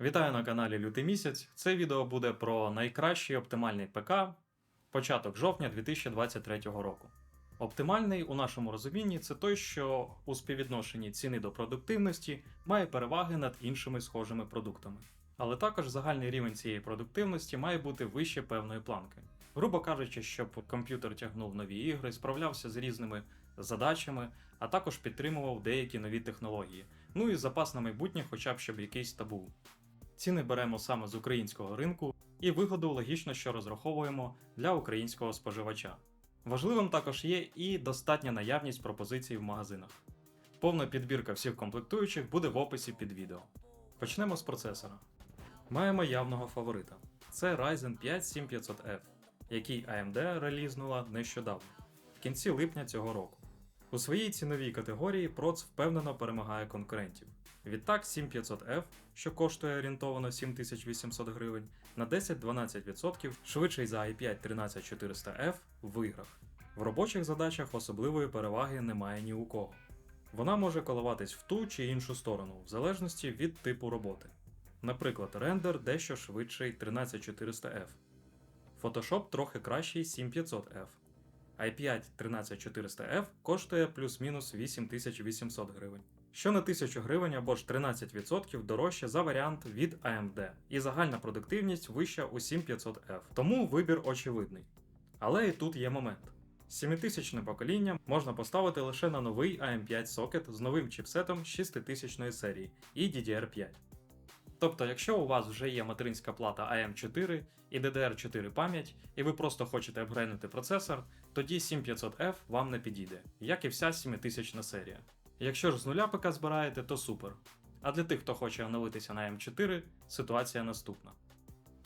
Вітаю на каналі Лютий місяць. Це відео буде про найкращий оптимальний ПК початок жовтня 2023 року. Оптимальний у нашому розумінні це той, що у співвідношенні ціни до продуктивності має переваги над іншими схожими продуктами. Але також загальний рівень цієї продуктивності має бути вище певної планки. Грубо кажучи, щоб комп'ютер тягнув нові ігри, справлявся з різними задачами, а також підтримував деякі нові технології. Ну і запас на майбутнє, хоча б щоб якийсь та був. Ціни беремо саме з українського ринку, і вигоду логічно, що розраховуємо для українського споживача. Важливим також є і достатня наявність пропозицій в магазинах. Повна підбірка всіх комплектуючих буде в описі під відео. Почнемо з процесора. Маємо явного фаворита. Це Ryzen 5 7500F, який AMD релізнула нещодавно, в кінці липня цього року. У своїй ціновій категорії проц впевнено перемагає конкурентів. Відтак 7500F, що коштує орієнтовано 7800 гривень, на 10-12% швидший за i5 13400F в іграх. В робочих задачах особливої переваги немає ні у кого. Вона може коливатись в ту чи іншу сторону, в залежності від типу роботи. Наприклад, рендер дещо швидший 13400F, Photoshop трохи кращий 7500F, i5 13400F коштує плюс-мінус 8800 гривень, що на 1000 гривень або ж 13% дорожче за варіант від AMD, і загальна продуктивність вища у 7500F, тому вибір очевидний. Але і тут є момент. 7000 покоління можна поставити лише на новий AM5 сокет з новим чіпсетом 6000 серії і DDR5. Тобто, якщо у вас вже є материнська плата AM4 і DDR4 пам'ять, і ви просто хочете апгрейднути процесор, тоді 7500F вам не підійде, як і вся 7000 серія. Якщо ж з нуля ПК збираєте, то супер. А для тих, хто хоче оновитися на M4, ситуація наступна.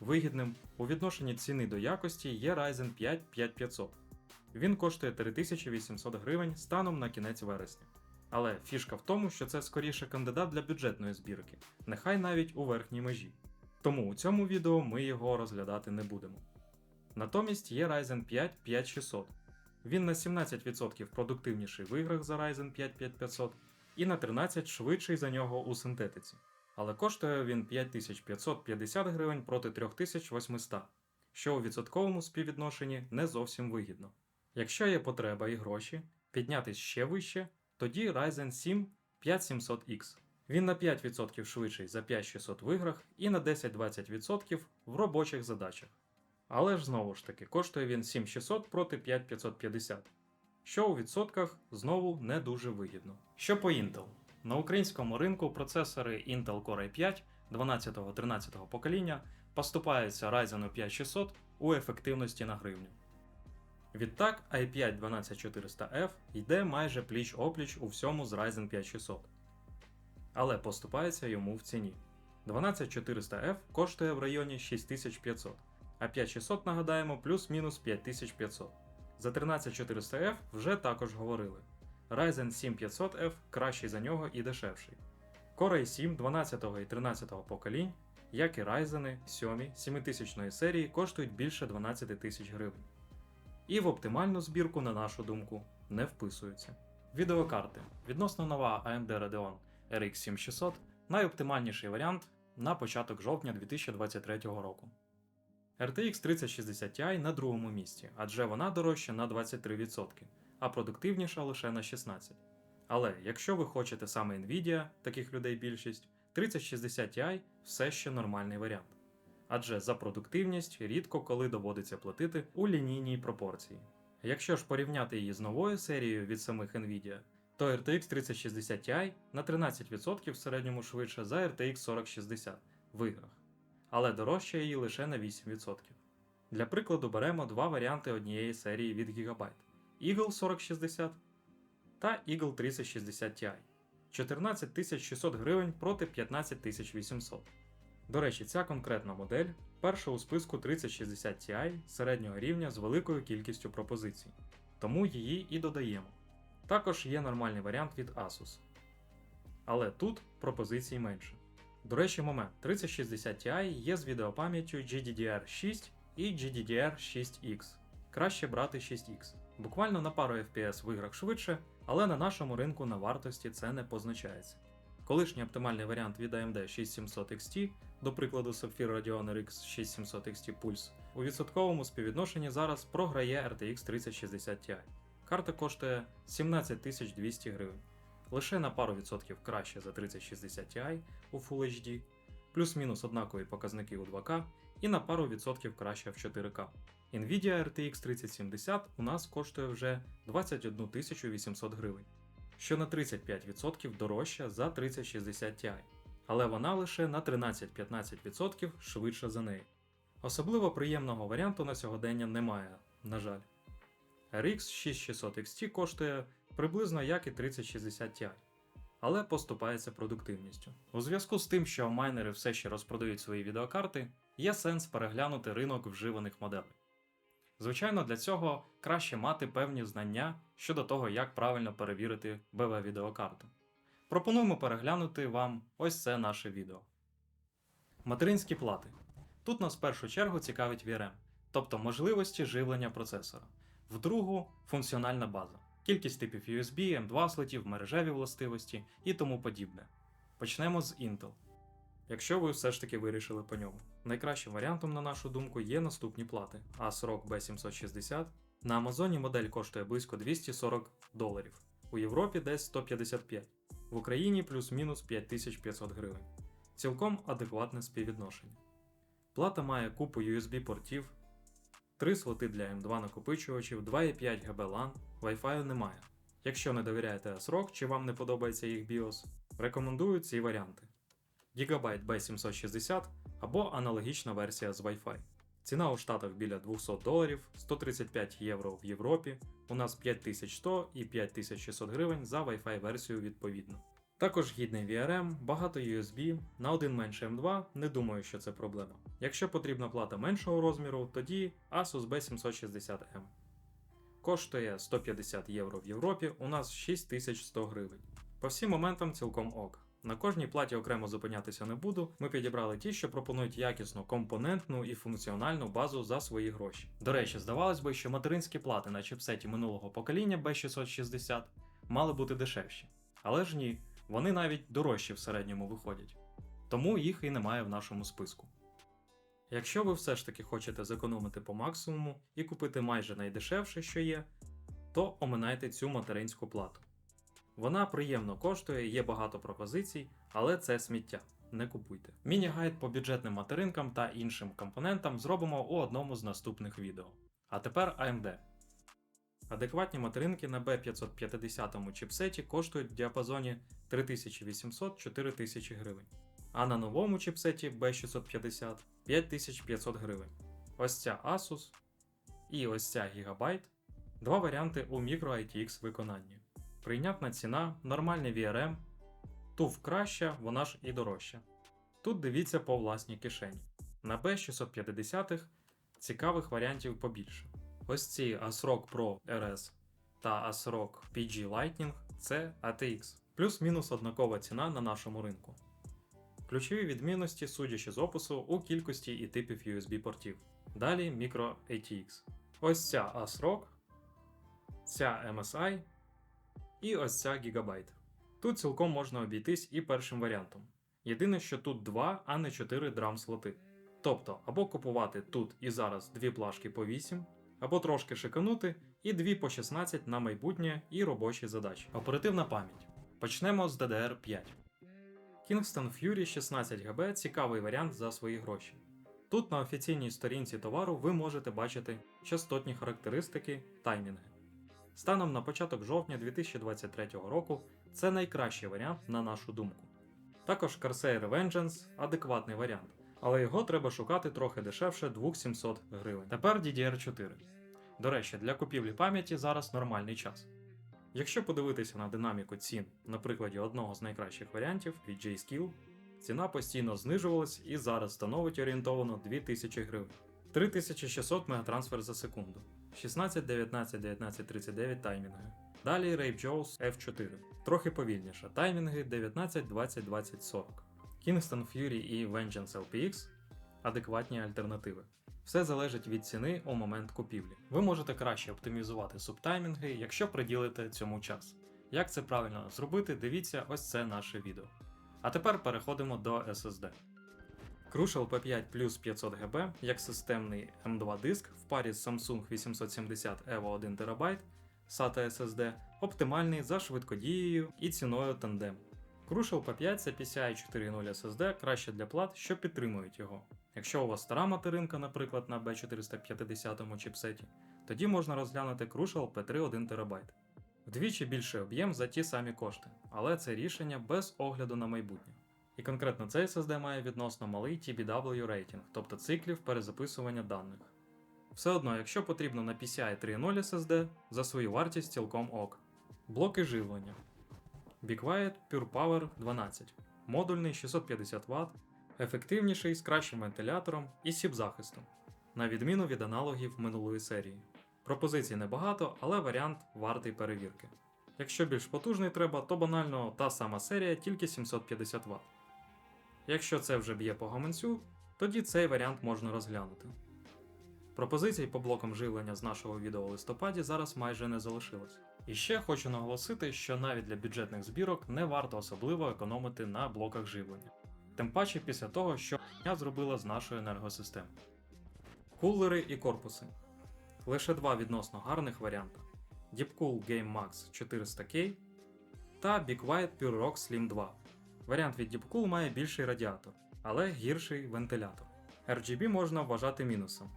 Вигідним у відношенні ціни до якості є Ryzen 5 5500. Він коштує 3800 гривень станом на кінець вересня. Але фішка в тому, що це скоріше кандидат для бюджетної збірки, нехай навіть у верхній межі. Тому у цьому відео ми його розглядати не будемо. Натомість є Ryzen 5 5600. Він на 17% продуктивніший в іграх за Ryzen 5 5500 і на 13 швидший за нього у синтетиці. Але коштує він 5550 гривень проти 3800, що у відсотковому співвідношенні не зовсім вигідно. Якщо є потреба і гроші піднятись ще вище, тоді Ryzen 7 5700X. Він на 5% швидший за 5600 в іграх і на 10-20% в робочих задачах. Але ж знову ж таки коштує він 7600 проти 5550, що у відсотках знову не дуже вигідно. Що по Intel? На українському ринку процесори Intel Core i5 12-13 покоління поступаються Ryzen 5600 у ефективності на гривню. Відтак i5 12400F йде майже пліч-опліч у всьому з Ryzen 5600, але поступається йому в ціні. 12400F коштує в районі 6500, а 5600 нагадаємо плюс-мінус 5500. За 13400F вже також говорили. Ryzen 7500F кращий за нього і дешевший. Core i7 12 і 13 поколінь, як і Ryzen 7 7000 серії коштують більше 12 тисяч гривень і в оптимальну збірку, на нашу думку, не вписуються. Відеокарти. Відносно нова AMD Radeon RX 7600 найоптимальніший варіант на початок жовтня 2023 року. RTX 3060 Ti на другому місці, адже вона дорожча на 23%, а продуктивніша лише на 16%. Але якщо ви хочете саме Nvidia, таких людей більшість, 3060 Ti все ще нормальний варіант адже за продуктивність рідко коли доводиться платити у лінійній пропорції. Якщо ж порівняти її з новою серією від самих Nvidia, то RTX 3060 Ti на 13% в середньому швидше за RTX 4060 в іграх, але дорожча її лише на 8%. Для прикладу беремо два варіанти однієї серії від Gigabyte Eagle 4060 та Eagle 3060 Ti 14600 гривень проти 15800. До речі, ця конкретна модель перша у списку 3060 Ti середнього рівня з великою кількістю пропозицій, тому її і додаємо. Також є нормальний варіант від Asus. Але тут пропозицій менше. До речі, момент 3060 Ti є з відеопам'яттю GDDR6 і GDDR6X. Краще брати 6X. Буквально на пару FPS в іграх швидше, але на нашому ринку на вартості це не позначається. Колишній оптимальний варіант від AMD 6700 XT до прикладу Sapphire Radeon RX 6700 XT Pulse, у відсотковому співвідношенні зараз програє RTX 3060 Ti. Карта коштує 17200 гривень, лише на пару відсотків краще за 3060 Ti у Full HD, плюс-мінус однакові показники у 2К і на пару відсотків краще в 4К. Nvidia RTX 3070 у нас коштує вже 21 800 гривень, що на 35% дорожча за 3060 Ti, але вона лише на 13-15% швидша за неї. Особливо приємного варіанту на сьогодення немає, на жаль. RX 6600 XT коштує приблизно як і 3060 Ti, але поступається продуктивністю. У зв'язку з тим, що майнери все ще розпродають свої відеокарти, є сенс переглянути ринок вживаних моделей. Звичайно, для цього краще мати певні знання щодо того, як правильно перевірити BV відеокарту. Пропонуємо переглянути вам ось це наше відео. Материнські плати. Тут нас в першу чергу цікавить VRM, тобто можливості живлення процесора. В другу функціональна база, кількість типів USB, M2 слотів, мережеві властивості і тому подібне. Почнемо з Intel. Якщо ви все ж таки вирішили по ньому. Найкращим варіантом, на нашу думку, є наступні плати: ASRock B760. На Амазоні модель коштує близько 240 доларів, у Європі десь 155, в Україні плюс-мінус 5500 гривень. Цілком адекватне співвідношення. Плата має купу USB-портів, 3 слоти для M2 накопичувачів, 2,5 ГБ LAN, Wi-Fi немає. Якщо не довіряєте ASRock чи вам не подобається їх BIOS, рекомендую ці варіанти. Gigabyte B760 або аналогічна версія з Wi-Fi. Ціна у Штатах біля 200 доларів, 135 євро в Європі, у нас 5100 і 5600 гривень за Wi-Fi версію відповідно. Також гідний VRM, багато USB, на один менше M2, не думаю, що це проблема. Якщо потрібна плата меншого розміру, тоді Asus B760M. Коштує 150 євро в Європі, у нас 6100 гривень. По всім моментам цілком ок. На кожній платі окремо зупинятися не буду. Ми підібрали ті, що пропонують якісну компонентну і функціональну базу за свої гроші. До речі, здавалось би, що материнські плати на чипсеті минулого покоління B660 мали бути дешевші. Але ж ні, вони навіть дорожчі в середньому виходять. Тому їх і немає в нашому списку. Якщо ви все ж таки хочете зекономити по максимуму і купити майже найдешевше, що є, то оминайте цю материнську плату. Вона приємно коштує, є багато пропозицій, але це сміття. Не купуйте. Міні-гайд по бюджетним материнкам та іншим компонентам зробимо у одному з наступних відео. А тепер AMD. Адекватні материнки на B550 чіпсеті коштують в діапазоні 3800-4000 гривень, а на новому чіпсеті B650 5500 гривень. Ось ця Asus і ось ця Gigabyte. Два варіанти у Micro ITX виконанні. Прийнятна ціна, нормальний VRM, тув краща, вона ж і дорожча. Тут дивіться по власній кишені. На B650 цікавих варіантів побільше. Ось ці ASRock Pro RS та ASRock PG Lightning це ATX, плюс-мінус однакова ціна на нашому ринку. Ключові відмінності, судячи з опису, у кількості і типів USB портів. Далі Micro ATX. Ось ця ASRock, ця MSI і ось ця Gigabyte. Тут цілком можна обійтись і першим варіантом. Єдине, що тут 2, а не 4 драм слоти. Тобто, або купувати тут і зараз дві плашки по 8, або трошки шиканути і дві по 16 на майбутнє і робочі задачі. Оперативна пам'ять. Почнемо з DDR5. Kingston Fury 16 ГБ цікавий варіант за свої гроші. Тут на офіційній сторінці товару ви можете бачити частотні характеристики, таймінги. Станом на початок жовтня 2023 року це найкращий варіант на нашу думку. Також Corsair Vengeance адекватний варіант, але його треба шукати трохи дешевше 2700 гривень. Тепер DDR4. До речі, для купівлі пам'яті зараз нормальний час. Якщо подивитися на динаміку цін на прикладі одного з найкращих варіантів від J-Skill, ціна постійно знижувалась і зараз становить орієнтовано 2000 гривень. 3600 мегатрансфер за секунду, 16, 19, 19, 39 таймінги. Далі Rape Jaws F4, трохи повільніше, таймінги 19, 20, 20, 40. Kingston Fury і Vengeance LPX адекватні альтернативи. Все залежить від ціни у момент купівлі. Ви можете краще оптимізувати субтаймінги, якщо приділите цьому час. Як це правильно зробити, дивіться ось це наше відео. А тепер переходимо до SSD. Crucial P5 Plus 500 ГБ як системний M2 диск в парі з Samsung 870 EVO 1 ТБ SATA SSD оптимальний за швидкодією і ціною тандем. Crucial P5 це PCI 4.0 SSD краще для плат, що підтримують його. Якщо у вас стара материнка, наприклад, на B450 чіпсеті, тоді можна розглянути Crucial P3 1 ТБ. Вдвічі більший об'єм за ті самі кошти, але це рішення без огляду на майбутнє. І конкретно цей SSD має відносно малий TBW рейтинг, тобто циклів перезаписування даних. Все одно, якщо потрібно на PCI 3.0 SSD, за свою вартість цілком ок. Блоки живлення. Be Quiet Pure Power 12, модульний 650 Вт, ефективніший з кращим вентилятором і сіп-захистом, на відміну від аналогів минулої серії. Пропозицій небагато, але варіант вартий перевірки. Якщо більш потужний треба, то банально та сама серія, тільки 750 Вт. Якщо це вже б'є по гаманцю, тоді цей варіант можна розглянути. Пропозицій по блокам живлення з нашого відео у листопаді зараз майже не залишилось. І ще хочу наголосити, що навіть для бюджетних збірок не варто особливо економити на блоках живлення. Тим паче після того, що я зробила з нашою енергосистемою. Кулери і корпуси. Лише два відносно гарних варіанти: Deepcool Game Max 400K та Be Quiet Pure Rock Slim 2. Варіант від Deepcool має більший радіатор, але гірший вентилятор. RGB можна вважати мінусом,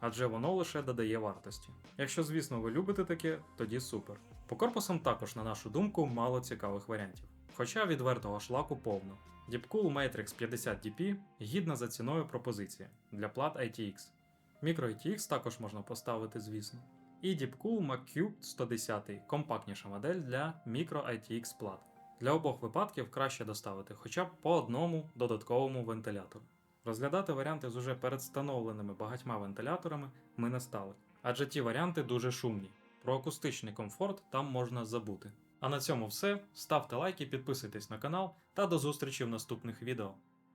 адже воно лише додає вартості. Якщо, звісно, ви любите таке, тоді супер. По корпусам також, на нашу думку, мало цікавих варіантів. Хоча відвертого шлаку повно. Deepcool Matrix 50 DP гідна за ціною пропозиція для плат ITX. Micro ITX також можна поставити, звісно. І Deepcool MacCube 110 компактніша модель для Micro ITX плат. Для обох випадків краще доставити хоча б по одному додатковому вентилятору. Розглядати варіанти з уже передстановленими багатьма вентиляторами ми не стали, адже ті варіанти дуже шумні. Про акустичний комфорт там можна забути. А на цьому все. Ставте лайки, підписуйтесь на канал та до зустрічі в наступних відео.